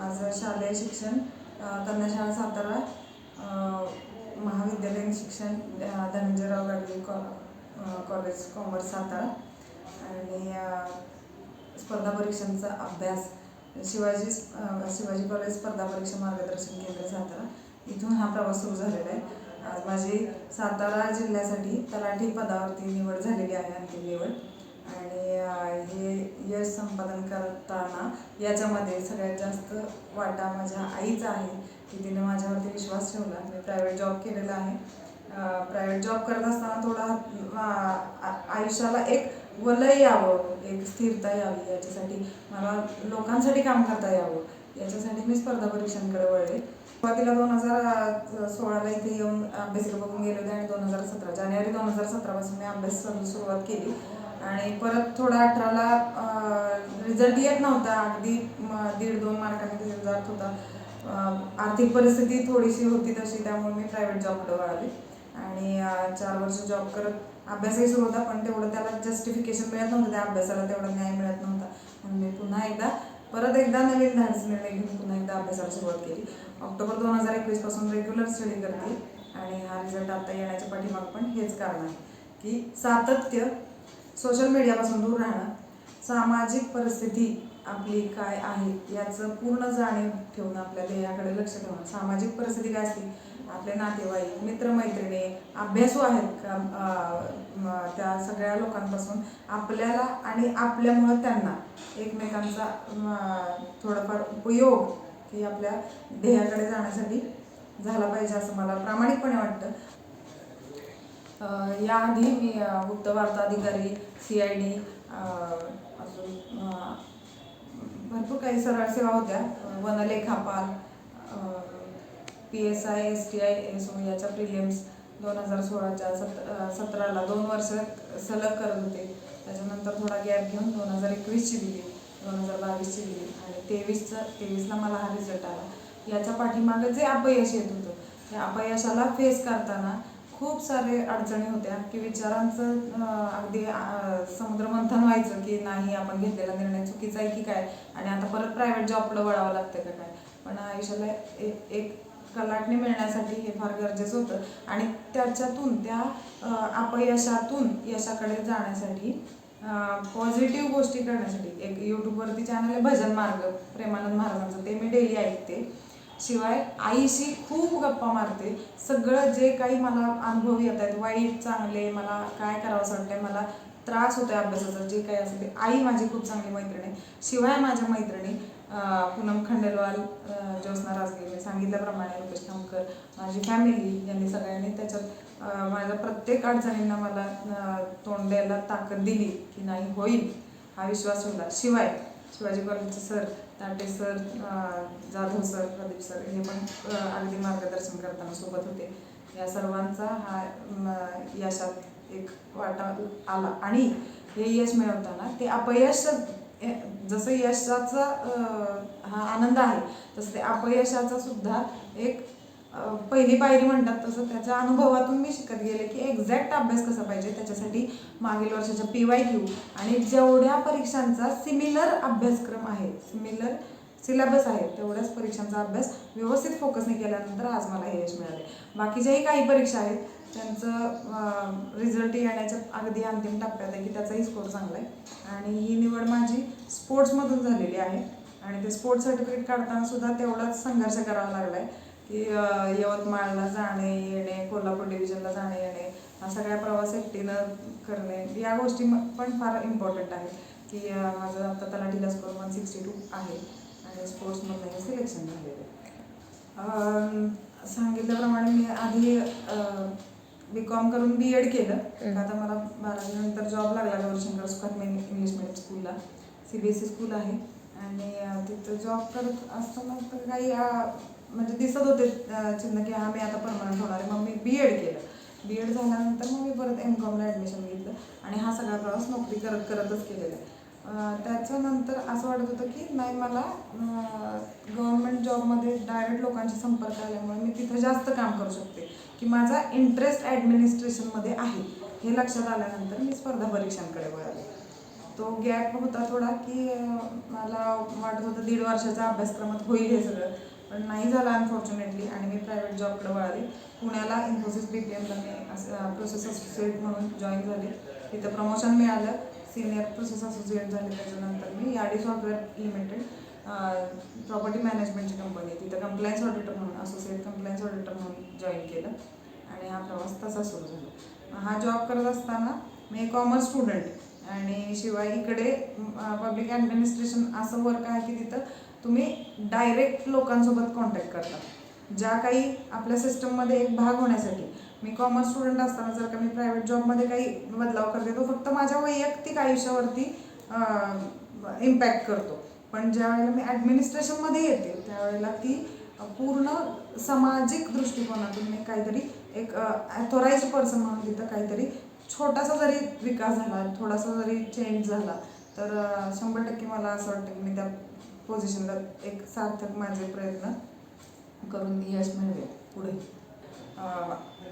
माझं शालेय शिक्षण कन्याशाळा सातारा महाविद्यालयीन शिक्षण धनंजयराव गाडगे कॉ कॉलेज कॉमर्स सातारा. आणि स्पर्धा परीक्षांचा अभ्यास शिवाजी शिवाजी कॉलेज स्पर्धा परीक्षा मार्गदर्शन केंद्र सातारा. इथून हा प्रवास सुरू झालेला आहे. आज माझी सातारा जिल्ह्यासाठी तलाठी पदावरती निवड झालेली आहे अंतिम निवड. आणि हे यश संपादन करताना याच्यामध्ये सगळ्यात जास्त वाटा माझ्या आईचा आहे की तिने माझ्यावरती विश्वास ठेवला. मी प्रायव्हेट जॉब केलेला आहे. प्रायव्हेट जॉब करत असताना थोडा आ- आयुष्याला एक वलय यावं एक स्थिरता यावी याच्यासाठी मला लोकांसाठी काम करता यावं याच्यासाठी मी स्पर्धा परीक्षांकडे वळले. सुरुवातीला दोन हजार सोळाला इथे येऊन अभ्यासिका बघून गेले होते आणि दोन हजार सतरा जानेवारी दोन हजार सतरापासून मी अभ्यास सुरुवात केली. आणि परत थोडा अठराला रिझल्ट येत नव्हता. अगदी दीड दोन मार्कांनी रिझल्ट जात होता. आर्थिक परिस्थिती थोडीशी होती तशी त्यामुळे मी प्रायव्हेट जॉबकडे वळाले. आणि चार वर्ष जॉब करत अभ्यासही सुरू होता पण तेवढं त्याला जस्टिफिकेशन मिळत नव्हतं. त्या अभ्यासाला तेवढा न्याय मिळत नव्हता. म्हणून मी पुन्हा एकदा परत एकदा नवीन धाडस निर्णय घेऊन पुन्हा एकदा अभ्यासाला सुरुवात केली. ऑक्टोबर दोन हजार एकवीसपासून रेग्युलर स्टडी करते. आणि हा रिझल्ट आता येण्याच्या पाठीमाग पण हेच कारण आहे की सातत्य सोशल मीडियापासून दूर राहणं. सामाजिक परिस्थिती आपली काय आहे याचं पूर्ण जाणीव ठेवून आपल्या ध्येयाकडे लक्ष ठेवणं. सामाजिक परिस्थिती काय असते? आपले नातेवाईक मित्रमैत्रिणी अभ्यासू आहेत का त्या सगळ्या लोकांपासून आपल्याला आणि आपल्यामुळं त्यांना एकमेकांचा थोडाफार उपयोग की आपल्या ध्येयाकडे जाण्यासाठी झाला पाहिजे असं मला प्रामाणिकपणे वाटतं. याआधी मी अ, गुप्त वार्ता अधिकारी सी आय डी अजून भरपूर काही सरळ सेवा होत्या. वनलेखापाल P S I S T I S O याच्या प्रिलियम्स दोन हजार सोळाच्या सत सतराला दोन वर्ष सलग करत होते. त्याच्यानंतर थोडा गॅप घेऊन दोन हजार एकवीसची दिली दोन हजार बावीसची दिली आणि तेवीसचं तेवीसला मला हा रिझल्ट आला. याच्या पाठीमागं जे अपयश येत होतं त्या अपयशाला फेस करताना खूप सारे अडचणी होत्या की विचारांचं अगदी समुद्र समुद्रमंथन व्हायचं की नाही आपण घेतलेला निर्णय चुकीचा आहे की काय? आणि आता परत प्रायव्हेट जॉबला वळावं लागतं का काय? पण आयुष्याला एक कलाटणी मिळण्यासाठी हे फार गरजेचं होतं. आणि त्याच्यातून त्या अपयशातून यशाकडे जाण्यासाठी पॉझिटिव्ह गोष्टी करण्यासाठी एक यूट्यूबवरती चॅनल आहे भजन मार्ग प्रेमानंद महाराजांचं ते मी डेली ऐकते. शिवाय आईशी खूप गप्पा मारते. सगळं जे काही मला अनुभव येत आहेत वाईट चांगले मला काय करावंसं वाटतंय मला त्रास होतोय अभ्यासाचा जे काही असेल ते. आई माझी खूप चांगली मैत्रिणी आहे. शिवाय माझ्या मैत्रिणी पूनम खंडेलवाल अं, ज्योत्स्ना राजगे मी सांगितल्याप्रमाणे रुपेश खामकर माझी फॅमिली यांनी सगळ्यांनी त्याच्यात माझ्या प्रत्येक अडचणींना मला तोंड द्यायला ताकद दिली की नाही होईल. हा विश्वास ठेवला. शिवाय शिवाजी कॉलेजचे sir Tate sir Jadhav sir Pradeep sir हे पण अगदी मार्गदर्शन करताना सोबत होते. या सर्वांचा हा यशात एक वाटा आला. आणि हे यश मिळवताना ते अपयश जसं यशाचा हा आनंद आहे तसं ते अपयशाचा सुद्धा एक पहिली पायरी म्हणतात तसं त्याच्या अनुभवातून मी शिकत गेले की एक्झॅक्ट अभ्यास कसा पाहिजे त्याच्यासाठी मागील वर्षाच्या पी वाय क्यू आणि जेवढ्या परीक्षांचा सिमिलर अभ्यासक्रम आहे सिमिलर सिलेबस आहे तेवढ्याच परीक्षांचा अभ्यास व्यवस्थित फोकसने केल्यानंतर आज मला हे यश मिळाले. बाकीच्याही काही परीक्षा आहेत त्यांचं रिझल्ट येण्याच्या अगदी अंतिम टप्प्यात आहे की त्याचाही स्कोर चांगला आहे. आणि ही निवड माझी स्पोर्ट्समधून झालेली आहे. आणि ते स्पोर्ट्स सर्टिफिकेट काढताना सुद्धा तेवढाच संघर्ष करावा लागला आहे यवतमाळला जाणे येणे कोल्हापूर डिव्हिजनला जाणे येणे हा सगळा प्रवास एकटीनं करणे या गोष्टी म- पण फार इम्पॉर्टंट आहेत. की माझं आता तलाठीला स्कोर वन सिक्स्टी टू आहे आणि स्पोर्ट्समधनं हे सिलेक्शन झालेलं आहे. सांगितल्याप्रमाणे मी आधी बी कॉम करून बी एड केलं. आता मला बारावीनंतर जॉब लागला गौरीशंकर सुखात्मे इंग्लिश मिडियम स्कूलला C B S C school आहे. आणि तिथं जॉब करत असताना तर काही म्हणजे दिसत होते चिन्ह की हा मी आता परमनंट होणार आहे. मग मी बी एड केलं. बी एड झाल्यानंतर मग मी परत एम कॉमला ॲडमिशन घेतलं आणि हा सगळा प्रवास नोकरी करत करतच केलेला आहे. त्याच्यानंतर असं वाटत होतं की नाही मला गव्हर्मेंट जॉबमध्ये डायरेक्ट लोकांशी संपर्क आल्यामुळे मी तिथं जास्त काम करू शकते. की माझा इंटरेस्ट ॲडमिनिस्ट्रेशनमध्ये आहे. हे लक्षात आल्यानंतर मी स्पर्धा परीक्षांकडे वळाले. तो गॅप होता थोडा की मला वाटत होतं दीड वर्षाच्या अभ्यासक्रमात होईल हे सगळं. पण नाही झालं अनफॉर्च्युनेटली आणि मी प्रायव्हेट जॉबकडे वळाले. पुण्याला इन्फोसिस बी पी एमला मी प्रोसेस असोसिएट म्हणून जॉईन झाले. तिथं प्रमोशन मिळालं. सिनियर प्रोसेस असोसिएट झाले. त्याच्यानंतर मी याडी सॉफ्टवेअर लिमिटेड प्रॉपर्टी मॅनेजमेंटची कंपनी आहे तिथं कंप्लायन्स ऑडिटर म्हणून असोसिएट कंप्लायन्स ऑडिटर म्हणून जॉईन केलं. आणि हा प्रवास तसा सुरू झाला. हा जॉब करत असताना मी कॉमर्स स्टुडंट आणि शिवाय इकडे पब्लिक ॲडमिनिस्ट्रेशन असं वर्क आहे की तिथं तुम्ही डायरेक्ट लोकांसोबत कॉन्टॅक्ट करता. ज्या काही आपल्या सिस्टममध्ये एक भाग होण्यासाठी. मी कॉमर्स स्टुडंट असताना जर का मी प्रायव्हेट जॉबमध्ये काही बदलाव करते तो फक्त माझ्या वैयक्तिक आयुष्यावरती इम्पॅक्ट करतो. पण ज्या वेळेला मी ॲडमिनिस्ट्रेशनमध्ये येते त्यावेळेला ती पूर्ण सामाजिक दृष्टिकोनातून मी काहीतरी एक ॲथोराईज पर्सन म्हणून तिथं काहीतरी छोटासा जरी विकास झाला थोडासा जरी चेंज झाला तर शंभर टक्के मला असं वाटतं की मी त्या पोझिशनला एक सार्थक माझे प्रयत्न करून यश मिळवे पुढे.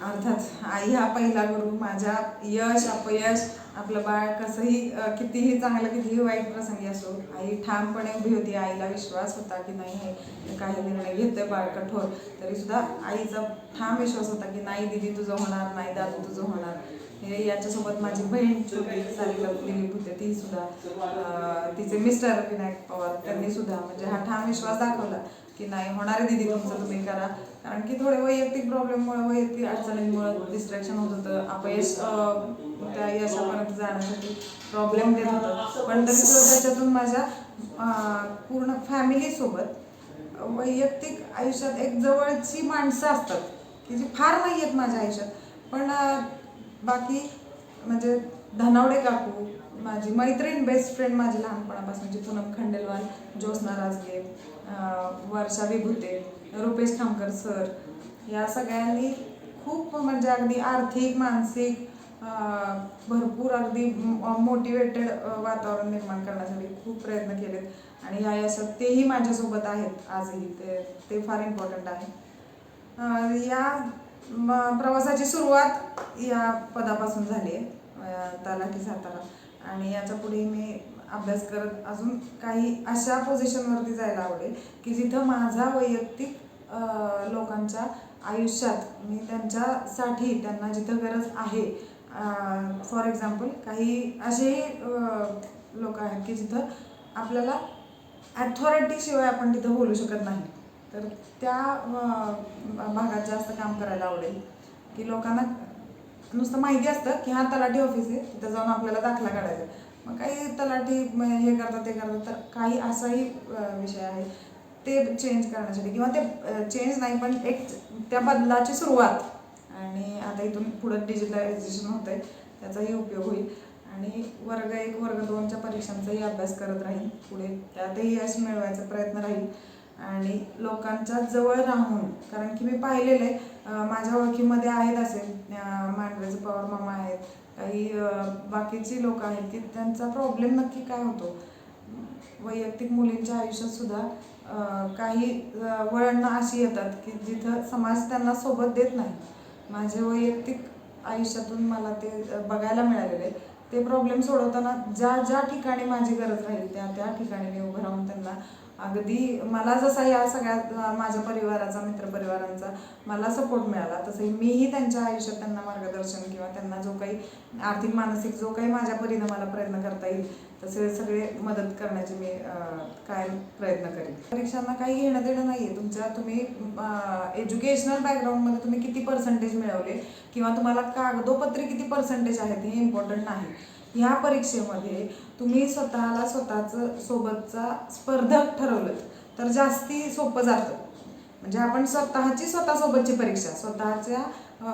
अर्थात आई हा पहिला गुरु माझ्या यश अपयश आपलं बाळ कसंही कितीही चांगलं कितीही वाईट प्रसंगी असो आई ठामपणे उभी होती. आईला विश्वास होता की नाही हे काही निर्णय घेतोय बाळ कठोर. तरी सुद्धा आईचा ठाम विश्वास होता की नाही दिदी तुझं होणार नाही दादू तुझं होणार. याच्यासोबत माझी बहीण छोटी सारीला दिलीप होते ती सुद्धा तिचे मिस्टर विनायक पवार त्यांनी सुद्धा म्हणजे हा ठाम विश्वास दाखवला की नाही होणार दिदी तुमचं तुम्ही करा. कारण की थोडे वैयक्तिक प्रॉब्लेममुळे वैयक्तिक अडचणींमुळे डिस्ट्रॅक्शन होत होतं. अपयश त्या यशापर्यंत जाण्यासाठी प्रॉब्लेम देत होतं. पण तरी त्याच्यातून माझ्या पूर्ण फॅमिलीसोबत वैयक्तिक आयुष्यात एक जवळची माणसं असतात की जी फार नाही आहेत माझ्या आयुष्यात. पण बाकी म्हणजे धनावडे काकू माझी मैत्रीण बेस्ट फ्रेंड माझी लहानपणापासूनची पूनम खंडेलवाल ज्योत्स्ना राजगे वर्षा विभूते रुपेश खामकर सर या सगळ्यांनी खूप म्हणजे अगदी आर्थिक मानसिक भरपूर अगदी मोटिवेटेड वातावरण निर्माण करण्यासाठी खूप प्रयत्न केलेत. आणि या यशात तेही माझ्यासोबत आहेत. आजही ते ते फार इम्पॉर्टंट आहे. या प्रवासाची सुरुवात या पदापासून झाली आहे तलाठी सातारा. आणि याच्यापुढे मी अभ्यास करत अजून काही अशा पोझिशनवरती जायला आवडेल की जिथं माझा वैयक्तिक लोकांच्या आयुष्यात मी त्यांच्यासाठी त्यांना जिथं गरज आहे फॉर एक्झाम्पल काही असेही लोक आहेत की जिथं आपल्याला ॲथॉरिटीशिवाय आपण तिथं बोलू शकत नाही. तर त्या भागात जास्त काम करायला आवडेल. की लोकांना नुसतं माहिती असतं की हा तलाठी ऑफिस आहे तिथं जाऊन आपल्याला दाखला काढायचा आहे. मग काही तलाठी हे करतात ते करतात तर काही असाही विषय आहे. ते चेंज करण्यासाठी. किंवा ते चेंज नाही पण एक त्या बदलाची सुरुवात. आणि आता इथून पुढं डिजिटलायझेशन होतं आहे त्याचाही उपयोग होईल. आणि वर्ग एक वर्ग दोनच्या परीक्षांचाही अभ्यास करत राहील. पुढे त्यातही यश मिळवायचा प्रयत्न राहील. आणि लोकांच्या जवळ राहून कारण की मी पाहिलेलं आहे माझ्या ओळखीमध्ये आहेत असे मांडव्याचे पवार मामा आहेत काही बाकीची लोक आहेत की त्यांचा प्रॉब्लेम नक्की काय होतो? वैयक्तिक मुलींच्या आयुष्यात सुद्धा काही वळणं अशी येतात की जिथं समाज त्यांना सोबत देत नाही. माझे वैयक्तिक आयुष्यातून मला ते बघायला मिळालेले ते प्रॉब्लेम सोडवताना ज्या ज्या ठिकाणी माझी गरज राहील त्या त्या ठिकाणी मी उभं राहून त्यांना अगदी मला जसा या सगळ्यात माझ्या परिवाराचा मित्रपरिवारांचा मला सपोर्ट मिळाला तसंही मीही त्यांच्या आयुष्यात त्यांना मार्गदर्शन किंवा त्यांना जो काही आर्थिक मानसिक जो काही माझ्या परीनं मला प्रयत्न करता येईल तसे सगळे मदत करण्याची मी काय प्रयत्न करेन. परीक्षांना काही घेणं देणं नाही आहे तुमच्या तुम्ही एज्युकेशनल बॅकग्राऊंडमध्ये तुम्ही किती पर्सेंटेज मिळवले किंवा तुम्हाला कागदोपत्री किती पर्सेंटेज आहेत हे इम्पॉर्टंट नाही. ह्या परीक्षेमध्ये तुम्ही स्वतःला स्वतःचं सोबतचा स्पर्धक ठरवलं तर जास्ती सोपं जातं. म्हणजे आपण स्वतःची स्वतःसोबतची परीक्षा स्वतःच्या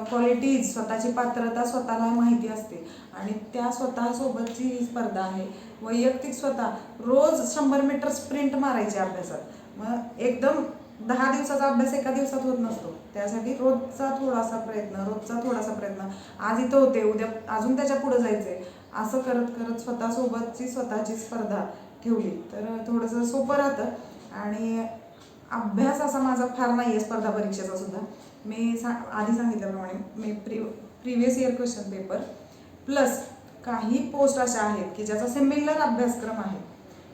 क्वालिटीज स्वतःची पात्रता स्वतःला माहिती असते. आणि त्या स्वतःसोबतची ही स्पर्धा आहे. वैयक्तिक स्वतः रोज शंभर मीटर स्प्रिंट मारायची अभ्यासात. मग एकदम दहा दिवसाचा अभ्यास एका दिवसात होत नसतो. त्यासाठी रोजचा थोडासा प्रयत्न रोजचा थोडासा प्रयत्न. आज इथं होते उद्या अजून त्याच्या पुढे जायचे असं करत करत स्वतःसोबतची स्वतःची स्पर्धा ठेवली. तर थोडंसं सोपं राहतं. आणि अभ्यास असा माझा फार नाही आहे स्पर्धा परीक्षेचा सुद्धा. मी सा आधी सांगितल्याप्रमाणे मी pre previous year question paper plus काही पोस्ट अशा आहेत की ज्याचा सिमिलर अभ्यासक्रम आहे.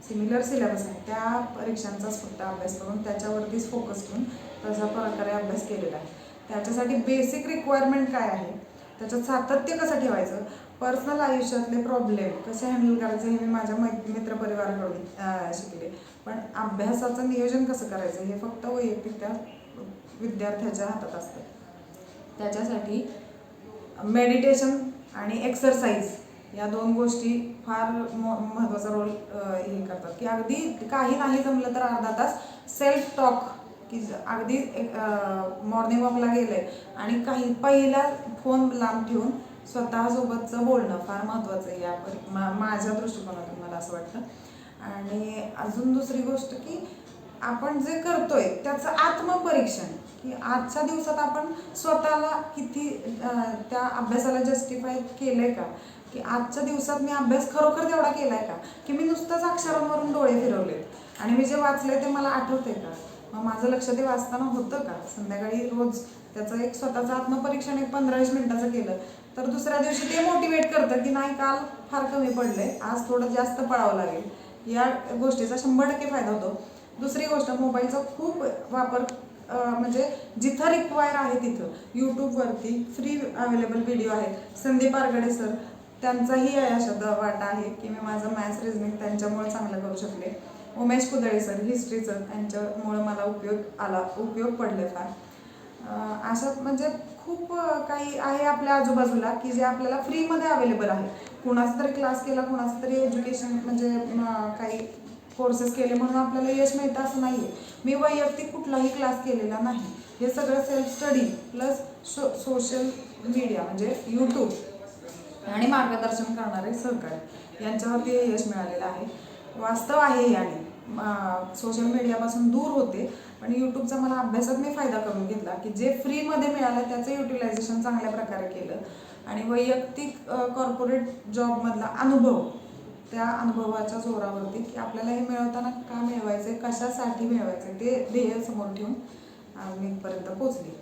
सिमिलर सिलेबस आहे. त्या परीक्षांचाच फक्त अभ्यास करून त्याच्यावरतीच फोकस ठेवून तशा प्रकारे अभ्यास केलेला आहे. त्याच्यासाठी बेसिक रिक्वायरमेंट काय आहे? त्याच्यात सातत्य कसं ठेवायचं? पर्सनल आयुष्यातले प्रॉब्लेम कसे हँडल करायचे हे मी माझ्या मै मित्रपरिवाराकडून शिकले. पण अभ्यासाचं नियोजन कसं करायचं हे फक्त वैयक्तिक त्या विद्यार्थ्याच्या हातात असतं. त्याच्यासाठी मेडिटेशन आणि एक्सरसाइज या दोन गोष्टी फार म महत्त्वाचा रोल हे करतात. की अगदी काही नाही जमलं तर अर्धा तास सेल्फ टॉक की अगदी एक मॉर्निंग वॉकला गेलं आणि काही पहिला फोन लांब ठेवून स्वतःसोबतचं बोलणं फार महत्त्वाचं आहे या मा माझ्या दृष्टिकोनातून मला असं वाटतं. आणि अजून दुसरी गोष्ट की आपण जे करतोय त्याचं आत्मपरीक्षण की आजच्या दिवसात आपण स्वतःला किती त्या अभ्यासाला जस्टिफाय केलंय का? की आजच्या दिवसात मी अभ्यास खरोखर तेवढा केलाय का? की मी नुसतंच अक्षरांवरून डोळे फिरवलेत आणि मी जे वाचलंय ते मला आठवतंय का? मग माझं लक्ष ते वाचताना होतं का? संध्याकाळी रोज त्याचं एक स्वतःचं आत्मपरीक्षण एक पंधरा वीस मिनिटाचं केलं तर दुसऱ्या दिवशी ते मोटिवेट करतं की नाही काल फार कमी पडलंय आज थोडं जास्त पळावं लागेल. या गोष्टीचा शंभर टक्के फायदा होतो. दुसरी गोष्ट मोबाईलचा खूप वापर म्हणजे जिथं रिक्वायर आहे तिथं. यूट्यूबवरती फ्री अवेलेबल व्हिडिओ आहेत. संदीप आरगडे सर त्यांचाही अशा वाटा आहे की मी माझं मॅथ्स रिझनिंग त्यांच्यामुळे चांगलं करू शकले. उमेश कुदळे सर हिस्ट्रीचं त्यांच्यामुळं मला उपयोग आला उपयोग पडले फार. अशा अशात म्हणजे खूप काही आहे आपल्या आजूबाजूला की जे आपल्याला फ्रीमध्ये अवेलेबल आहे. कुणाचा तरी क्लास केला कुणाचं तरी एज्युकेशन म्हणजे काही कोर्सेस केले म्हणून आपल्याला यश मिळतं असं नाही आहे मी वैयक्तिक कुठलाही क्लास केलेला नाही. हे सगळं self study plus so social media म्हणजे यूट्यूब आणि मार्गदर्शन करणारे सहकारी यांच्यावरती हे यश मिळालेलं आहे. वास्तव आहे याने आणि सोशल मीडियापासून दूर होते. पण यूट्यूबचा मला अभ्यासात मी फायदा करून घेतला की जे फ्रीमध्ये मिळालं त्याचं युटिलायझेशन चांगल्या प्रकारे केलं. आणि वैयक्तिक कॉर्पोरेट जॉबमधला अनुभव त्या अनुभवाच्या जोरावरती की आपल्याला हे मिळवताना का मिळवायचं आहे कशासाठी मिळवायचं आहे ते ध्येय समोर ठेवून अं, मी इथपर्यंत पोचले